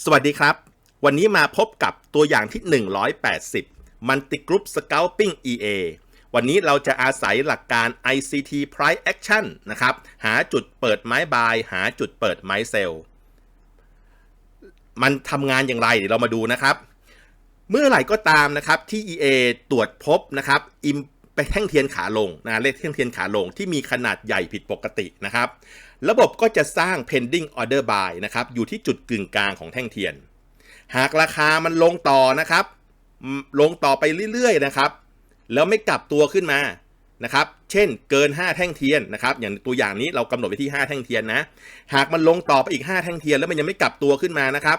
สวัสดีครับ วันนี้มาพบกับตัวอย่างที่ 180 Multi Group Scalping EA วันนี้เราจะอาศัยหลักการ ICT Price Action นะครับ หาจุดเปิดไม้บาย หาจุดเปิดไม้เซลล์มันทำงานอย่างไรเดี๋ยวเรามาดูนะครับ เมื่อไหร่ก็ตามนะครับที่ EA ตรวจพบนะครับอิมไปแท่งเทียนขาลงนะเลขแท่งเทียนขาลงที่มีขนาดใหญ่ผิดปกตินะครับ ระบบก็จะสร้าง pending order buy นะครับ อยู่ที่จุดกึ่งกลางของแท่งเทียน หากราคามันลงต่อนะครับ ลงต่อไปเรื่อยๆนะครับ แล้วไม่กลับตัวขึ้นมานะครับ เช่นเกิน 5 แท่งเทียนนะครับ อย่างตัวอย่างนี้เรากำหนดไปที่ 5 แท่งเทียนนะ หากมันลงต่อไปอีก 5 แท่งเทียน แล้วมันยังไม่กลับตัวขึ้นมานะครับ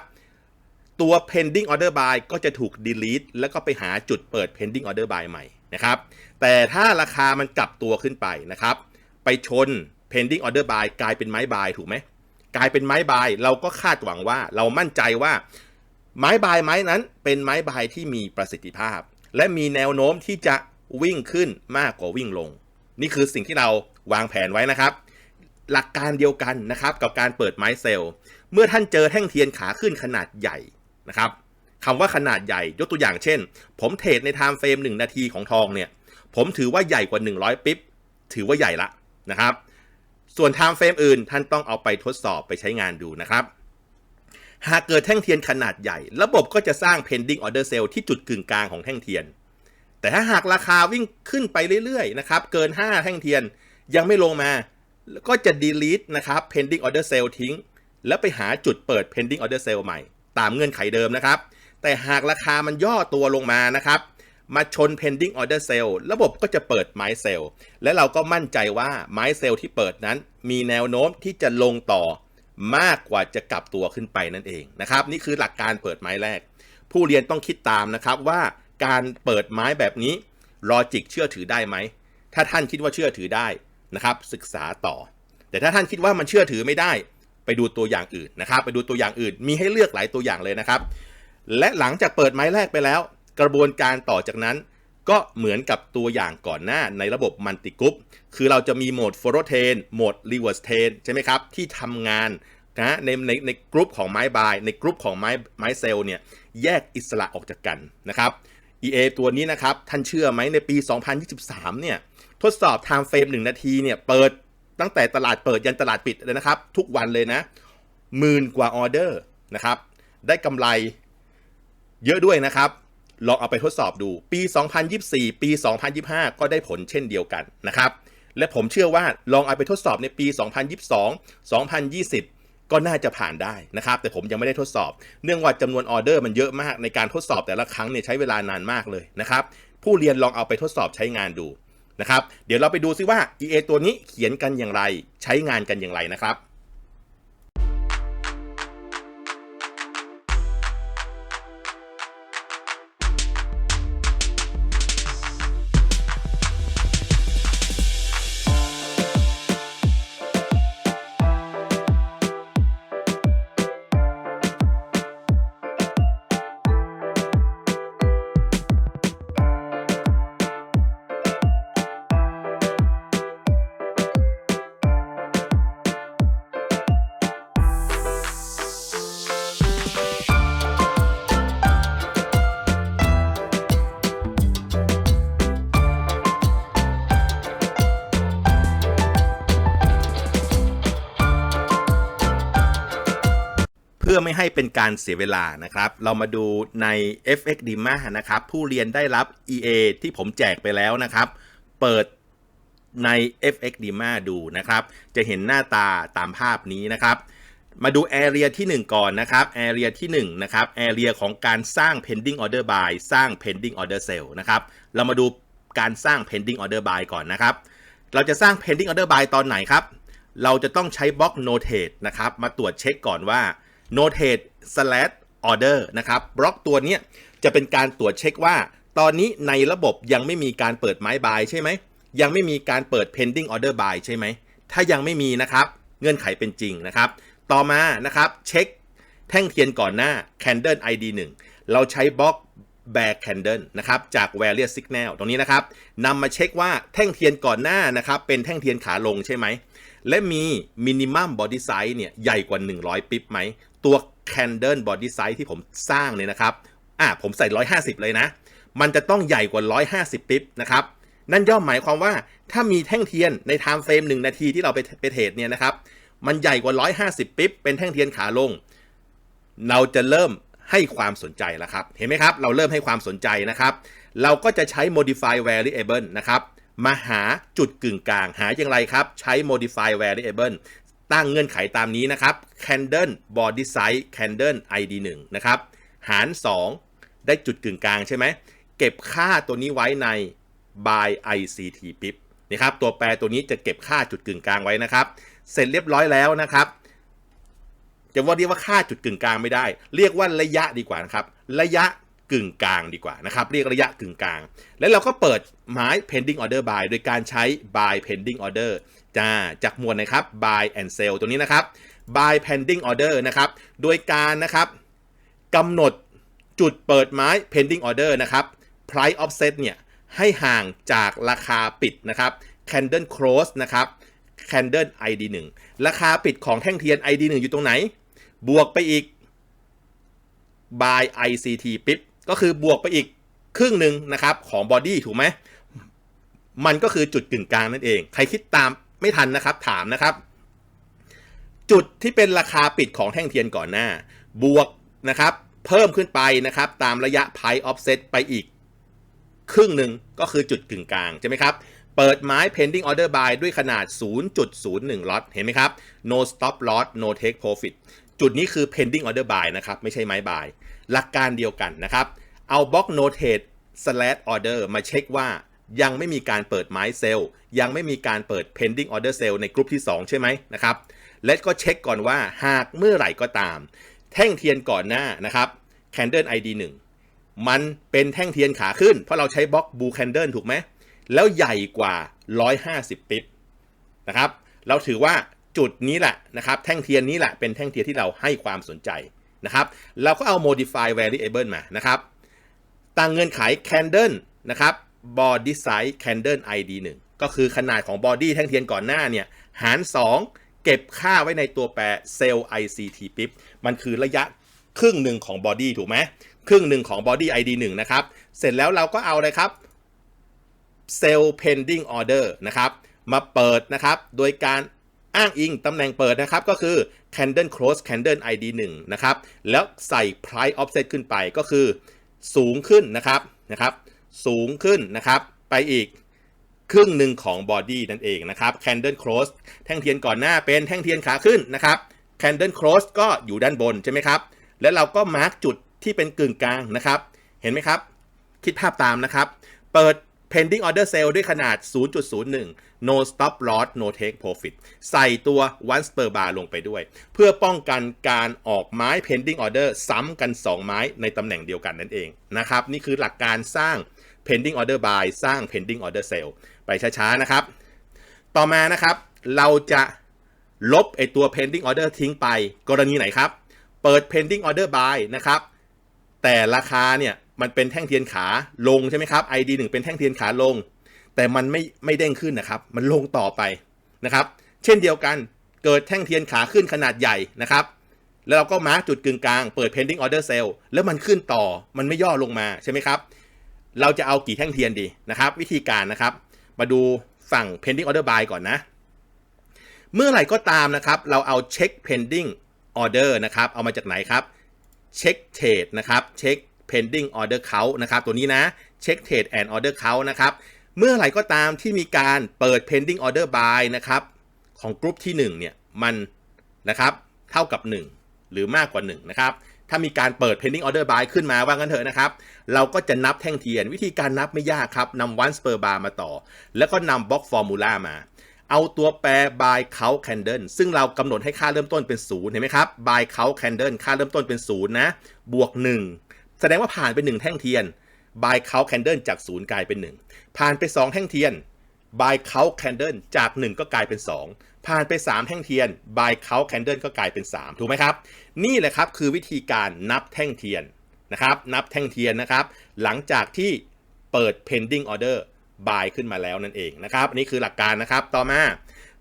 ตัว pending order buy ก็จะถูก delete แล้วก็ไปหาจุดเปิด pending order buy ใหม่นะครับ แต่ถ้าราคามันกลับตัวขึ้นไปนะครับ ไปชน pending order buy กลายเป็นไม้บายถูกไหมกลายเป็นไม้บายเราก็คาดหวังว่า เรามั่นใจว่าไม้บายไม้นั้นเป็นไม้บายที่มีประสิทธิภาพ และมีแนวโน้มที่จะวิ่งขึ้นมากกว่าวิ่งลง นี่คือสิ่งที่เราวางแผนไว้นะครับ หลักการเดียวกันนะครับกับการเปิดไม้เซลล์ เมื่อท่านเจอแท่งเทียนขาขึ้นขนาดใหญ่นะครับคำว่าขนาดใหญ่ยกตัวอย่างเช่น ผมเทรดในไทม์เฟรม1นาทีของทองเนี่ยผมถือว่าใหญ่กว่า 100 ปิ๊บถือว่าใหญ่ละนะครับ ส่วนไทม์เฟรมอื่นท่านต้องเอาไปทดสอบไปใช้งานดูนะครับหากเกิดแท่งเทียนขนาดใหญ่ ระบบก็จะสร้าง pending order sale ที่จุดกึ่งกลางของแท่งเทียน แต่ถ้าหากราคาวิ่งขึ้นไปเรื่อยๆนะครับ เกิน 5 แท่งเทียนยังไม่ลงมา ก็จะ delete นะครับ pending order sale ทิ้ง แล้วไปหาจุดเปิด pending order sale ใหม่ ตามเงื่อนไขเดิมนะครับ แต่หากราคามันย่อตัวลงมานะครับ มาชน pending order sale ระบบก็จะเปิดไม้เซลล์และเราก็มั่นใจว่าไม้เซลล์ที่เปิดนั้น มีแนวโน้มที่จะลงต่อมากกว่าจะกลับตัวขึ้นไปนั่นเองนะครับ นี่คือหลักการเปิดไม้แรก ผู้เรียนต้องคิดตามนะครับว่าการเปิดไม้แบบนี้ลอจิกเชื่อถือได้ไหม ถ้าท่านคิดว่าเชื่อถือได้นะครับ ศึกษาต่อ แต่ถ้าท่านคิดว่ามันเชื่อถือไม่ได้ ไปดูตัวอย่างอื่นนะครับ ไปดูตัวอย่างอื่น มีให้เลือกหลายตัวอย่างเลยนะครับ และหลังจากเปิดไม้แรกไปแล้ว กระบวนการต่อจากนั้นก็เหมือนกับตัวอย่างก่อนหน้าในระบบมัลติกรุ๊ปคือเราจะมีโหมด f o r เทนโหมด reverse t ทนใช่ไหมครับ ที่ทำงานนะในในในกรุ๊ปของไม้บาย ในกรุ๊ปของไม้ไม้เซลล์เนี่ยแยกอิสระออกจากกันนะครับ EA ตัวนี้นะครับ ท่านเชื่อไหมในปี 2023 เนี่ย ทดสอบ time frame 1นาทีเนี่ย เปิดตั้งแต่ตลาดเปิดยันตลาดปิดเลยนะครับ ทุกวันเลยนะหมื่นกว่าออเดอร์นะครับ ได้กำไรเยอะด้วยนะครับ ลองเอาไปทดสอบดู ปี 2024 ปี 2025 ก็ได้ผลเช่นเดียวกันนะครับ และผมเชื่อว่าลองเอาไปทดสอบในปี 2022 2020 ก็น่าจะผ่านได้นะครับ แต่ผมยังไม่ได้ทดสอบ เนื่องว่าจำนวนออเดอร์มันเยอะมากในการทดสอบแต่ละครั้งเนี่ยใช้เวลานานมากเลยนะครับ ผู้เรียนลองเอาไปทดสอบใช้งานดูนะครับ เดี๋ยวเราไปดูซิว่า EA ตัวนี้เขียนกันอย่างไร ใช้งานกันอย่างไรนะครับ ให้เป็นการเสียเวลานะครับ เรามาดูใน FX Dima นะครับ ผู้เรียนได้รับ EA ที่ผมแจกไปแล้วนะครับ เปิดใน FX Dima ดูนะครับ จะเห็นหน้าตาตามภาพนี้นะครับ มาดู Area ที่ 1 ก่อนนะครับ Area ที่ 1 นะครับ Area ของการสร้าง pending order buy สร้าง pending order sell นะครับ เรามาดูการสร้าง pending order buy ก่อนนะครับ เราจะสร้าง pending order buy ตอนไหนครับ เราจะต้องใช้บล็อก notate นะครับ มาตรวจเช็คก่อนว่า notate slash order นะครับบล็อกตัวนี้จะเป็นการตรวจเช็คว่า ตอนนี้ในระบบยังไม่มีการเปิดไม้บายใช่ไหม ยังไม่มีการเปิด pending order buy ใช่ไหม ถ้ายังไม่มีนะครับ เงื่อนไขเป็นจริงนะครับ ต่อมานะครับเช็คแท่งเทียนก่อนหน้า candle ID 1 เราใช้บล็อก bear candle นะครับจาก various signal ตรงนี้นะครับนำมาเช็คว่าแท่งเทียนก่อนหน้านะครับเป็นแท่งเทียนขาลงใช่ไหมและมี minimum body size เนี่ยใหญ่กว่า 100 ปิ๊บไหม ตัว candle body size ที่ผมสร้างเนี่ยนะครับอะผมใส่ 150 เลยนะ มันจะต้องใหญ่กว่า 150 ปิ๊บนะครับนั่นย่อมหมายความว่าถ้ามีแท่งเทียนใน time frame 1นาทีที่เราไปไปเทรดเนี่ยนะครับมันใหญ่กว่า 150 ปิ๊บเป็นแท่งเทียนขาลง เราจะเริ่มให้ความสนใจแล้วครับเห็นไหมครับ เราเริ่มให้ความสนใจนะครับ เราก็จะใช้ modify variable นะครับมาหาจุดกึ่งกลางหาอย่างไรครับ ใช้ modify variable ตั้งเงื่อนไขตามนี้นะครับ candle body size candle id 1นะครับ หาร 2 ได้จุดกึ่งกลางใช่ไหม เก็บค่าตัวนี้ไว้ใน by ict pip นะครับตัวแปรตัวนี้จะเก็บค่าจุดกึ่งกลางไว้นะครับ เสร็จเรียบร้อยแล้วนะครับ จะว่าเรียกว่าค่าจุดกึ่งกลางไม่ได้ เรียกว่าระยะดีกว่านะครับ ระยะกึ่งกลางดีกว่านะครับ เรียกระยะกึ่งกลาง แล้วเราก็เปิดหมาย pending order buy โดยการใช้ buy pending order จ้าจากหมวดนะครับ buy and sell ตัวนี้นะครับ buy pending order นะครับ โดยการนะครับกำหนดจุดเปิดไม้ pending order นะครับ price offset เนี่ยให้ห่างจากราคาปิดนะครับ candle close นะครับ candle id 1ราคาปิดของแท่งเทียน id 1อยู่ตรงไหน บวกไปอีก by ICT ปิ๊บก็คือบวกไปอีกครึ่งหนึ่งนะครับของบอดี้ถูกไหม มันก็คือจุดกึ่งกลางนั่นเอง ใครคิดตาม ไม่ทันนะครับ ถามนะครับ จุดที่เป็นราคาปิดของแท่งเทียนก่อนหน้า บวกนะครับ เพิ่มขึ้นไปนะครับ ตามระยะ price offset ไปอีก ครึ่งหนึ่งก็คือจุดกึ่งกลางใช่ไหมครับเปิดไม้ pending order buy ด้วยขนาด 0.01 lot เห็นไหมครับ no stop loss no take profit จุดนี้คือ pending order buy นะครับ ไม่ใช่ไม้ buy หลักการเดียวกันนะครับ เอา block notate slash order มาเช็คว่า ยังไม่มีการเปิดไม้เซลล์ยังไม่มีการเปิด pending order sale ในกลุ่มที่ 2 ใช่ไหมนะครับและก็เช็คก่อนว่าหากเมื่อไหร่ก็ตาม แท่งเทียนก่อนหน้านะครับ candle id 1 มันเป็นแท่งเทียนขาขึ้น เพราะเราใช้บล็อกบูแคนเดิลถูกไหมแล้วใหญ่กว่า 150 ปิ๊บนะครับเราถือว่าจุดนี้แหละนะครับ แท่งเทียนนี้แหละเป็นแท่งเทียนที่เราให้ความสนใจนะครับ เราก็เอา modify variable มานะครับ ตั้งเงื่อนไข candle นะครับ body size candle id 1ก็คือขนาดของ body แท่งเทียนก่อนหน้าเนี่ย หาร 2 เก็บค่าไว้ในตัวแปร cell ict pip มันคือระยะครึ่งหนึ่งของ body ถูกไหมครึ่งหนึ่งของ body id 1นะครับ เสร็จแล้วเราก็เอาเลยครับ cell pending order นะครับ มาเปิดนะครับ โดยการอ้างอิงตำแหน่งเปิดนะครับ ก็คือ candle close candle id 1นะครับ แล้วใส่ price offset ขึ้นไปก็คือสูงขึ้นนะครับนะครับ สูงขึ้นนะครับ ไปอีกครึ่งหนึ่งของบอดี้นั่นเองนะครับ candle close แท่งเทียนก่อนหน้าเป็นแท่งเทียนขาขึ้นนะครับ candle close ก็อยู่ด้านบนใช่ไหมครับ แล้วเราก็มาร์กจุดที่เป็นกึ่งกลางนะครับ เห็นไหมครับ คิดภาพตามนะครับ เปิด pending order sale ด้วยขนาด 0.01 no stop loss no take profit ใส่ตัว once per bar ลงไปด้วย เพื่อป้องกันการออกไม้ pending order ซ้ำกัน 2 ไม้ในตำแหน่งเดียวกันนั่นเองนะครับ นี่คือหลักการสร้าง pending order buy สร้าง pending order sale ไปช้าๆนะครับ ต่อมานะครับเราจะลบไอตัว pending order ทิ้งไปกรณีไหนครับ เปิด pending order buy นะครับ แต่ราคาเนี่ยมันเป็นแท่งเทียนขาลงใช่ไหมครับ ID 1เป็นแท่งเทียนขาลง แต่มันไม่ไม่เด้งขึ้นนะครับ มันลงต่อไปนะครับ เช่นเดียวกันเกิดแท่งเทียนขาขึ้นขนาดใหญ่นะครับ แล้วเราก็มาร์กจุดกึ่งกลาง เปิด pending order sale แล้วมันขึ้นต่อ มันไม่ย่อลงมาใช่ไหมครับ เราจะเอากี่แท่งเทียนดีนะครับ วิธีการนะครับ มาดูฝั่ง pending order buy ก่อนนะ เมื่อไหร่ก็ตามนะครับ เราเอาเช็ค pending order นะครับ เอามาจากไหนครับเช็คเทรดนะครับเช็ค pending order count นะครับ ตัวนี้นะเช็คเทรด and order count นะครับ เมื่อไหร่ก็ตามที่มีการเปิด pending order buy นะครับ ของกลุ่มที่ 1 เนี่ย มันนะครับ เท่ากับ 1 หรือมากกว่า 1 นะครับ ถ้ามีการเปิด pending order buy ขึ้นมาว่างั้นเถอะนะครับ เราก็จะนับแท่งเทียน วิธีการนับไม่ยากครับนำ once per bar มาต่อ แล้วก็นำ block formula มา เอาตัวแปร buy count candle ซึ่งเรากำหนดให้ค่าเริ่มต้นเป็น0เห็นไหมครับ buy count candle ค่าเริ่มต้นเป็น0นะบวก 1 แสดงว่าผ่านไป 1 แท่งเทียน buy count candle จาก 0 กลายเป็น 1 ผ่านไป 2 แท่งเทียน buy count candle จาก 1 ก็กลายเป็น 2 ผ่านไป 3 แท่งเทียน by count candle ก็กลายเป็น 3 ถูกไหมครับ นี่แหละครับคือวิธีการนับแท่งเทียนนะครับนับแท่งเทียนนะครับ หลังจากที่เปิด pending order buy ขึ้นมาแล้วนั่นเองนะครับอันนี้คือหลักการนะครับต่อมา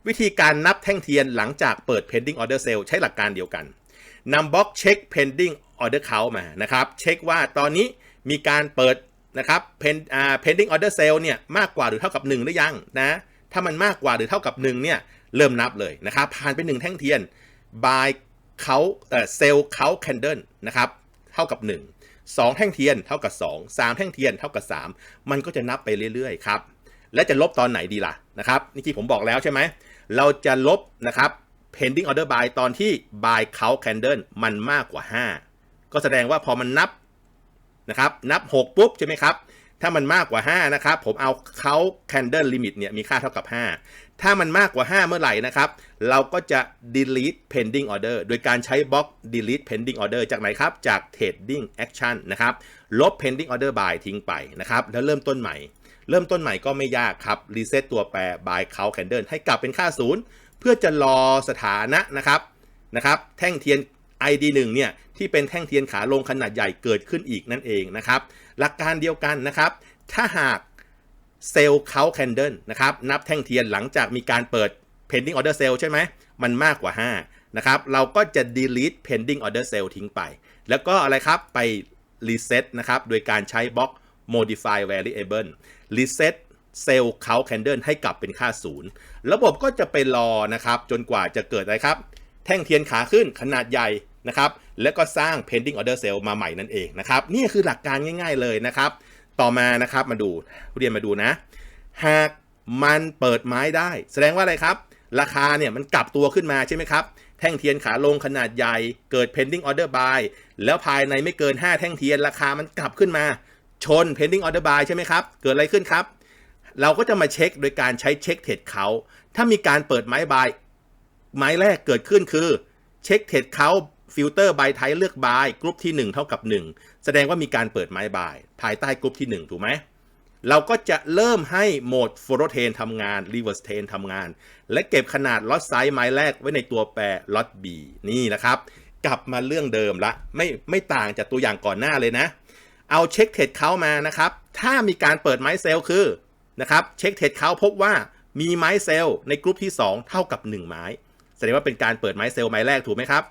วิธีการนับแท่งเทียนหลังจากเปิด pending order sale ใช้หลักการเดียวกันนำบล็อกเช็ค pending order count มานะครับ เช็คว่าตอนนี้มีการเปิดนะครับ pen อ่า pending order sale เนี่ยมากกว่าหรือเท่ากับ 1 หรือยังนะถ้ามันมากกว่าหรือเท่ากับ1เนี่ย เริ่มนับเลยนะครับ ผ่านไป 1 แท่งเทียน by เขาเอ่อ sell count candle นะครับ เท่ากับ 1 2 แท่งเทียนเท่ากับ 2 3 แท่งเทียนเท่ากับ 3 มันก็จะนับไปเรื่อยๆครับ และจะลบตอนไหนดีล่ะนะครับนี่ที่ผมบอกแล้วใช่ไหม เราจะลบนะครับ pending order buy ตอนที่ buy count candle มันมากกว่า 5 ก็แสดงว่าพอมันนับนะครับนับ 6 ปุ๊บใช่ไหมครับถ้ามันมากกว่า 5 นะครับ ผมเอา count candle limit เนี่ยมีค่าเท่ากับ 5 ถ้ามันมากกว่า 5 เมื่อไหร่นะครับ เราก็จะ delete pending order โดยการใช้บล็อก delete pending order จากไหนครับ จาก trading action นะครับ ลบ pending order buy ทิ้งไปนะครับ แล้วเริ่มต้นใหม่ เริ่มต้นใหม่ก็ไม่ยากครับ รีเซ็ตตัวแปร by count candle ให้กลับเป็นค่าศูนย์เพื่อจะรอสถานะนะครับ นะครับ แท่งเทียน ID 1 เนี่ย ที่เป็นแท่งเทียนขาลงขนาดใหญ่เกิดขึ้นอีกนั่นเองนะครับ หลักการเดียวกันนะครับ ถ้าหาก เซลล์เขาแคนเดิลนะครับนับแท่งเทียนหลังจากมีการเปิด pending order sale ใช่ไหมมันมากกว่า 5 นะครับ เราก็จะ delete pending order sale ทิ้งไป แล้วก็อะไรครับไป reset นะครับ โดยการใช้บล็อก modify variable reset เซลล์ count candle ให้กลับเป็นค่าศูนย์ระบบก็จะไปรอนะครับ จนกว่าจะเกิดอะไรครับ แท่งเทียนขาขึ้นขนาดใหญ่นะครับ แล้วก็สร้าง pending order sale มาใหม่นั่นเองนะครับ นี่คือหลักการง่าย ๆเลยนะครับ ต่อมานะครับมาดูเรียนมาดูนะ หากมันเปิดไม้ได้ แสดงว่าอะไรครับ ราคาเนี่ยมันกลับตัวขึ้นมาใช่ไหมครับแท่งเทียนขาลงขนาดใหญ่เกิด pending order buy แล้วภายในไม่เกิน 5 แท่งเทียนราคามันกลับขึ้นมา ชน pending order buy ใช่ไหมครับ เกิดอะไรขึ้นครับ เราก็จะมาเช็คโดยการใช้เช็คเทรดเขาถ้ามีการเปิดไม้บายไม้แรกเกิดขึ้นคือ เช็คเทรดเขา ฟิลเตอร์บายไทเลือกบายกรุ๊ปที่ 1 เท่ากับ 1 แสดงว่ามีการเปิดไม้บายภายใต้กรุ๊ปที่ 1 ถูกไหมเราก็จะเริ่มให้โหมดโฟโรเทนทำงานรีเว r ร์สเทนทำงาน และเก็บขนาดล็อตไซส์ไม้แรกไว้ในตัวแปรล็อต B นี่นะครับ กลับมาเรื่องเดิมละไม่ไม่ต่างจากตัวอย่างก่อนหน้าเลยนะ เอาเช็คเทรดเขามานะครับ ถ้ามีการเปิดไม้เซลล์คือนะครับเช็คเทรดเขาพบว่ามีไม้เซลล์ในกรุ๊ปที่ 2 เท่ากับ 1 ไม้ แสดงว่าเป็นการเปิดไม้เซลล์ไม้แรกถูกไหมครับ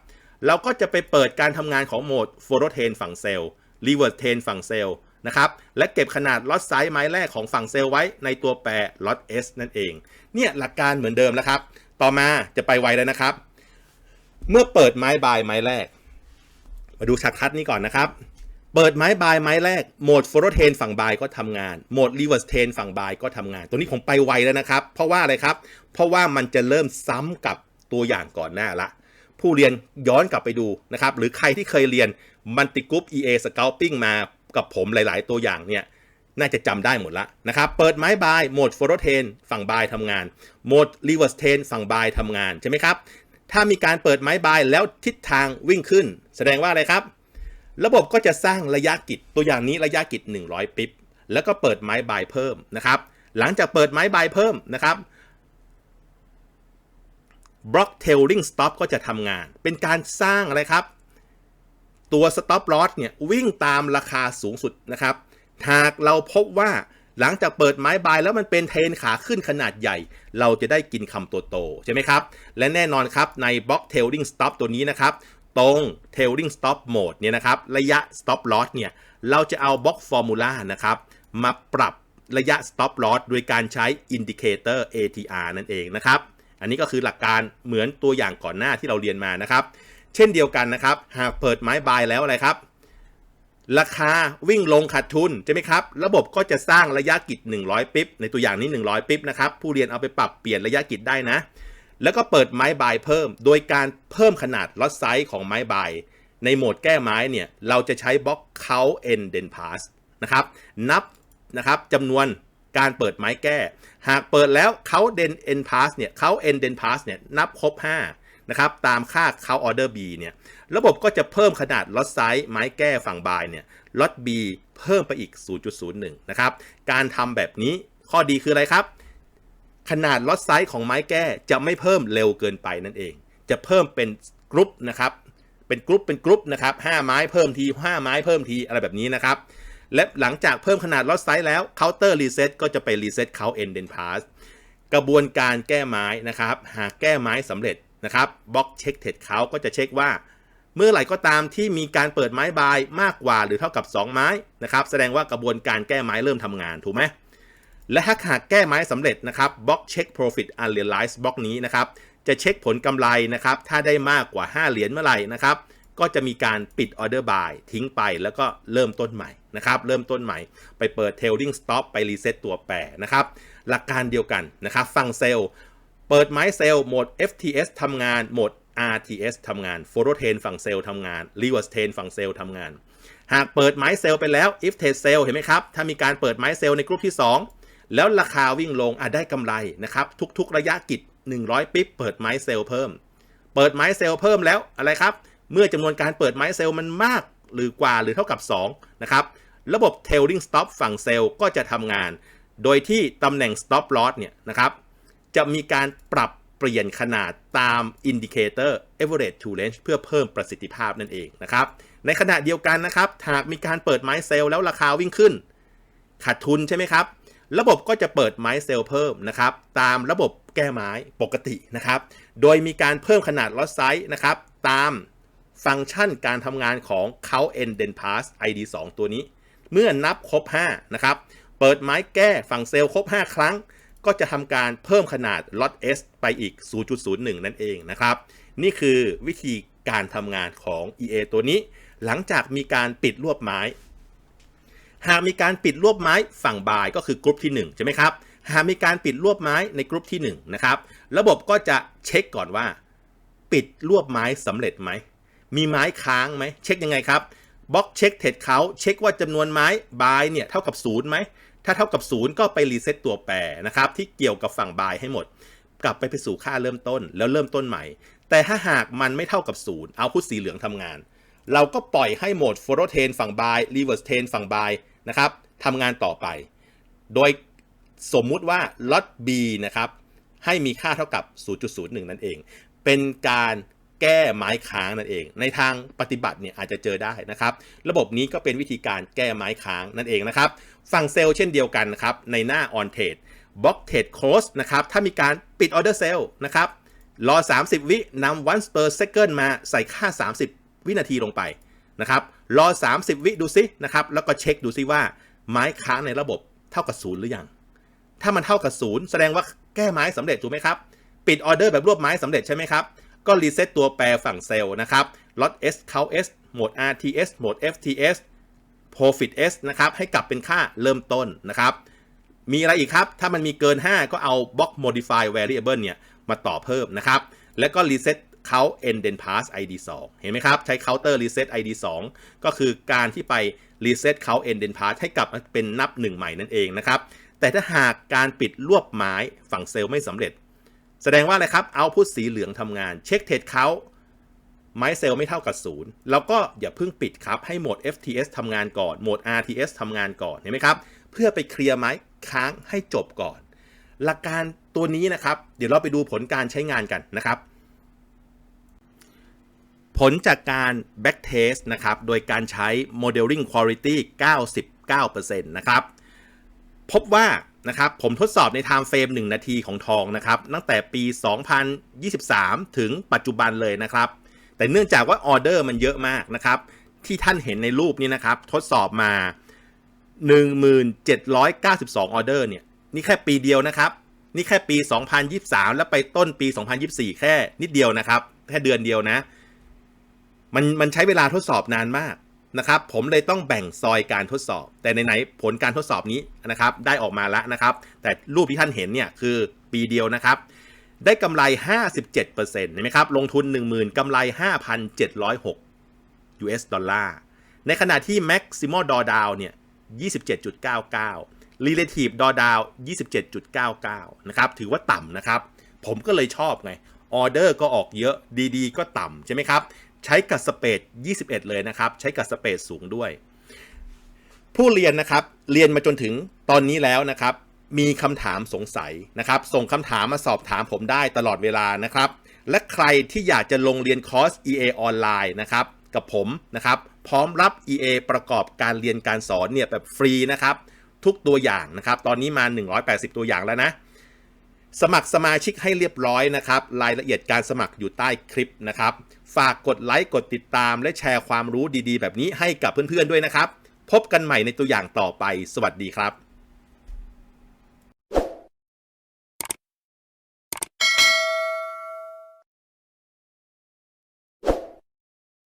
เราก็จะไปเปิดการทำงานของโหมดโฟโรเทนฝั่งเซลล์รีเว r ร์สเทนฝั่งเซลล์นะครับ และเก็บขนาดล็อตไซส์ไม้แรกของฝั่งเซลล์ไว้ในตัวแปรล็อต S นั่นเอง เนี่ยหลักการเหมือนเดิมแล้วครับ ต่อมาจะไปไวแล้วนะครับ เมื่อเปิดไม้บายไม้แรก มาดูชัดคัดนี้ก่อนนะครับ เปิดไม้บายไม้แรก โหมดโฟโรเทนฝั่งบายก็ทำงาน โหมดรีเว r ร์สเทนฝั่งบายก็ทำงาน ตัวนี้ผมไปไวแล้วนะครับ เพราะว่าอะไรครับ เพราะว่ามันจะเริ่มซ้ำกับตัวอย่างก่อนหน้าละ ผู้เรียนย้อนกลับไปดูนะครับหรือใครที่เคยเรียนมันติกรุ๊ป EA Scalping มากับผมหลาย ๆ ตัวอย่างเนี่ยน่าจะจำได้หมดละนะครับ เปิดไม้บายโหมดโฟโรเทนฝั่งบายทำงาน โหมดรีเว r ร์สเทนฝั่งบายทำงานใช่ไหมครับ ถ้ามีการเปิดไม้บายแล้วทิศทางวิ่งขึ้น แสดงว่าอะไรครับ ระบบก็จะสร้างระยะกิจตัวอย่างนี้ระยะกิจ 100 ปิ๊บแล้วก็เปิดไม้บายเพิ่มนะครับ หลังจากเปิดไม้บายเพิ่มนะครับ บล็อกเทลลิงสต็อปก็จะทำงาน เป็นการสร้างอะไรครับ ตัว stop loss เนี่ย วิ่งตามราคาสูงสุดนะครับ หากเราพบว่าหลังจากเปิดไม้บายแล้วมันเป็นเทรนขาขึ้นขนาดใหญ่ เราจะได้กินคำตัวโตใช่ไหมครับ และแน่นอนครับในบล็อกเทลลิงสต็อปตัวนี้นะครับ ตรง tailing stop mode เนี่ยนะครับ ระยะ stop loss เนี่ย เราจะเอาบล็อกฟอร์มูลานะครับ มาปรับระยะ stop loss โดยการใช้ indicator ATR นั่นเองนะครับ อันนี้ก็คือหลักการเหมือนตัวอย่างก่อนหน้าที่เราเรียนมานะครับ เช่นเดียวกันนะครับ หากเปิดไม้บายแล้วอะไรครับ ราคาวิ่งลงขาดทุนใช่ไหมครับ ระบบก็จะสร้างระยะกิจ 100 ปิ๊บ ในตัวอย่างนี้ 100 ปิ๊บนะครับ ผู้เรียนเอาไปปรับเปลี่ยนระยะกิจได้นะ แล้วก็เปิดไม้บายเพิ่ม โดยการเพิ่มขนาดล็อตไซส์ของไม้บาย ในโหมดแก้ไม้เนี่ย เราจะใช้บล็อก count end den pass นะครับ นับนะครับจำนวน การเปิดไม้แก้ หากเปิดแล้ว count den end pass เนี่ย count end den pass เนี่ยนับครบ 5 นะครับ ตามค่า count order B เนี่ยระบบก็จะเพิ่มขนาดล็อตไซส์ไม้แก้ฝั่งบายเนี่ยล็อต B เพิ่มไปอีก 0.01 นะครับ การทำแบบนี้ข้อดีคืออะไรครับ ขนาดล็อตไซส์ของไม้แก้จะไม่เพิ่มเร็วเกินไปนั่นเอง จะเพิ่มเป็นกรุ๊ปนะครับเป็นกรุ๊ปเป็นกรุ๊ปนะครับ5ไม้เพิ่มที5ไม้เพิ่มทีอะไรแบบนี้นะครับ และหลังจากเพิ่มขนาดล็อตไซส์แล้วเคาน์เตอร์รีเซ็ตก็จะไปรีเซ็ตเขาเอนเดนพาสกระบวนการแก้ไม้นะครับ หากแก้ไม้สำเร็จนะครับบล็อกเช็คเทรดเขาก็จะเช็คว่า เมื่อไหร่ก็ตามที่มีการเปิดไม้บายมากกว่าหรือเท่ากับ 2 ไม้นะครับ แสดงว่ากระบวนการแก้ไม้เริ่มทำงานถูกไหมและถ้าหากแก้ไม้สำเร็จนะครับบล็อกเช็ค profit unrealized บล็อกนี้นะครับ จะเช็คผลกำไรนะครับ ถ้าได้มากกว่า 5 เหรียญเมื่อไหร่นะครับ ก็จะมีการปิดออเดอร์บายทิ้งไปแล้วก็เริ่มต้นใหม่นะครับ เริ่มต้นใหม่ไปเปิด tailing stop ไปรีเซ็ตตัวแปรนะครับ หลักการเดียวกันนะครับ ฟังเซลล์ เปิดไม้เซลล์โหมด FTS ทำงานโหมด RTS ทำงาน f o r o t a n ฝั่งเซลล์ทำงาน r e v e r s e t a n ฝั่งเซลล์ทำงาน หากเปิดไม้เซลล์ไปแล้ว if t e s sell เห็นไหมครับ ถ้ามีการเปิดไม้เซลล์ในกลุ่มที่ 2 แล้วราคาวิ่งลงอาจได้กำไรนะครับ ทุกๆ ระยะกิจ 100 ปิ๊บเปิดไม้เซลล์เพิ่ม เปิดไม้เซลล์เพิ่มแล้วอะไรครับ เมื่อจำนวนการเปิดไม้เซลล์มันมากหรือกว่าหรือเท่ากับ2นะครับระบบ tailing stop ฝั่งเซลล์ก็จะทำงาน โดยที่ตำแหน่ง stop loss เนี่ยนะครับจะมีการปรับเปลี่ยนขนาดตามอินดิเคเตอร์ average to range เพื่อเพิ่มประสิทธิภาพนั่นเองนะครับในขณะเดียวกันนะครับหากมีการเปิดไม้เซลล์แล้วราคาวิ่งขึ้น ขาดทุนใช่ไหมครับ ระบบก็จะเปิดไม้เซลล์เพิ่มนะครับตามระบบแก้ไม้ปกตินะครับโดยมีการเพิ่มขนาดลอตไซส์นะครับตาม ฟังก์ชันการทำงานของ count end den pass id 2 ตัวนี้ เมื่อนับครบ 5 นะครับ เปิดไม้แก้ฝั่งเซลล์ครบ 5 ครั้ง ก็จะทำการเพิ่มขนาดล็อต S ไปอีก 0.01 นั่นเองนะครับ นี่คือวิธีการทำงานของ EA ตัวนี้ หลังจากมีการปิดรวบไม้ หากมีการปิดรวบไม้ฝั่งบายก็คือกรุ๊ปที่ 1 ใช่ไหมครับ หากมีการปิดรวบไม้ในกรุ๊ปที่ 1 นะครับ ระบบก็จะเช็คก่อนว่า ปิดรวบไม้สำเร็จไหม มีไม้ค้างไหมเช็คยังไงครับบล็อกเช็คเทรดเขาเช็คว่าจำนวนไม้บายเนี่ยเท่ากับศูนย์ไหมถ้าเท่ากับศูนย์ก็ไปรีเซ็ตตัวแปรนะครับที่เกี่ยวกับฝั่งบายให้หมด กลับไปไปสู่ค่าเริ่มต้นแล้วเริ่มต้นใหม่ แต่ถ้าหากมันไม่เท่ากับศูนย์เอาพุทสีเหลืองทำงาน เราก็ปล่อยให้โหมด f o r o t a n ฝั่งบาย reverse t a n ฝั่งบายนะครับทำงานต่อไป โดยสมมุติว่าล็อต B นะครับให้มีค่าเท่ากับ 0.01 นั่นเอง เป็นการ แก้ไม้ค้างนั่นเอง ในทางปฏิบัติเนี่ยอาจจะเจอได้นะครับ ระบบนี้ก็เป็นวิธีการแก้ไม้ค้างนั่นเองนะครับ ฝั่งเซลล์เช่นเดียวกันนะครับ ในหน้า on trade block trade close นะครับ ถ้ามีการปิด order sell นะครับ รอ 30 วินำ once per second มาใส่ค่า 30 วินาทีลงไปนะครับรอ 30 วิดูซินะครับ แล้วก็เช็คดูซิว่าไม้ค้างในระบบเท่ากับศูนย์หรือยัง ถ้ามันเท่ากับศูนย์แสดงว่าแก้ไม้สำเร็จถูกไหมครับ ปิดออเดอร์แบบรวบไม้สำเร็จใช่ไหมครับ ก็รีเซ็ตตัวแปรฝั่งเซลล์นะครับล็อต S เข้า S โหมด RTS โหมด FTS Profit S นะครับให้กลับเป็นค่าเริ่มต้นนะครับ มีอะไรอีกครับ ถ้ามันมีเกิน 5 ก็เอา Block Modify Variable เนี่ยมาต่อเพิ่มนะครับ แล้วก็รีเซ็ตเขา end then pass id 2 เห็นไหมครับ ใช้ counter reset id 2 ก็คือการที่ไป reset เขา end then pass ให้กลับมาเป็นนับ 1 ใหม่นั่นเองนะครับ แต่ถ้าหากการปิดรวบไม้ฝั่งเซลล์ไม่สำเร็จ แสดงว่าอะไรครับเอาพุทสีเหลืองทำงาน เช็คเทรดเขาไม้เซลไม่เท่ากับศูนย์แล้วก็อย่าเพิ่งปิดครับ ให้โหมด FTS ทำงานก่อน โหมด RTS ทำงานก่อน เห็นไหมครับ เพื่อไปเคลียร์ไม้ค้างให้จบก่อน หลักการตัวนี้นะครับ เดี๋ยวเราไปดูผลการใช้งานกันนะครับ ผลจากการ back test นะครับ โดยการใช้ modeling quality 99%นะครับ พบว่า นะครับ ผมทดสอบใน time frame 1นาทีของทองนะครับ ตั้งแต่ปี 2023 ถึงปัจจุบันเลยนะครับ แต่เนื่องจากว่าออเดอร์มันเยอะมากนะครับ ที่ท่านเห็นในรูปนี้นะครับ ทดสอบมา 1792 ออเดอร์เนี่ย นี่แค่ปีเดียวนะครับ นี่แค่ปี 2023 แล้วไปต้นปี 2024 แค่นิดเดียวนะครับ แค่เดือนเดียวนะ มันมันใช้เวลาทดสอบนานมาก นะครับผมเลยต้องแบ่งซอยการทดสอบ แต่ไหนๆผลการทดสอบนี้นะครับได้ออกมาแล้วนะครับ แต่รูปที่ท่านเห็นเนี่ยคือปีเดียวนะครับ ได้กำไร 57%เห็นไหมครับลงทุน 10,000กำไร 5,706 US ดอลลาร์ในขณะที่ Maximal Drawdown เนี่ย 27.99 Relative Drawdown 27.99 นะครับ ถือว่าต่ำนะครับ ผมก็เลยชอบไง ออเดอร์ก็ออกเยอะดีๆ ก็ต่ำใช่ไหมครับ ใช้กัดสเปด21 เลยนะครับ ใช้กัดสเปดสูงด้วย ผู้เรียนนะครับ เรียนมาจนถึงตอนนี้แล้วนะครับ มีคำถามสงสัยนะครับ ส่งคำถามมาสอบถามผมได้ตลอดเวลานะครับ และใครที่อยากจะลงเรียนคอร์ส EA ออนไลน์นะครับ กับผมนะครับ พร้อมรับ EA ประกอบการเรียนการสอนเนี่ยแบบฟรีนะครับ ทุกตัวอย่างนะครับ ตอนนี้มา 180 ตัวอย่างแล้วนะ สมัครสมาชิกให้เรียบร้อยนะครับ รายละเอียดการสมัครอยู่ใต้คลิปนะครับ ฝากกดไลค์กดติดตาม และแชร์ความรู้ดีๆ แบบนี้ให้กับเพื่อนๆด้วยนะครับ พบกันใหม่ในตัวอย่างต่อไป สวัสดีครับ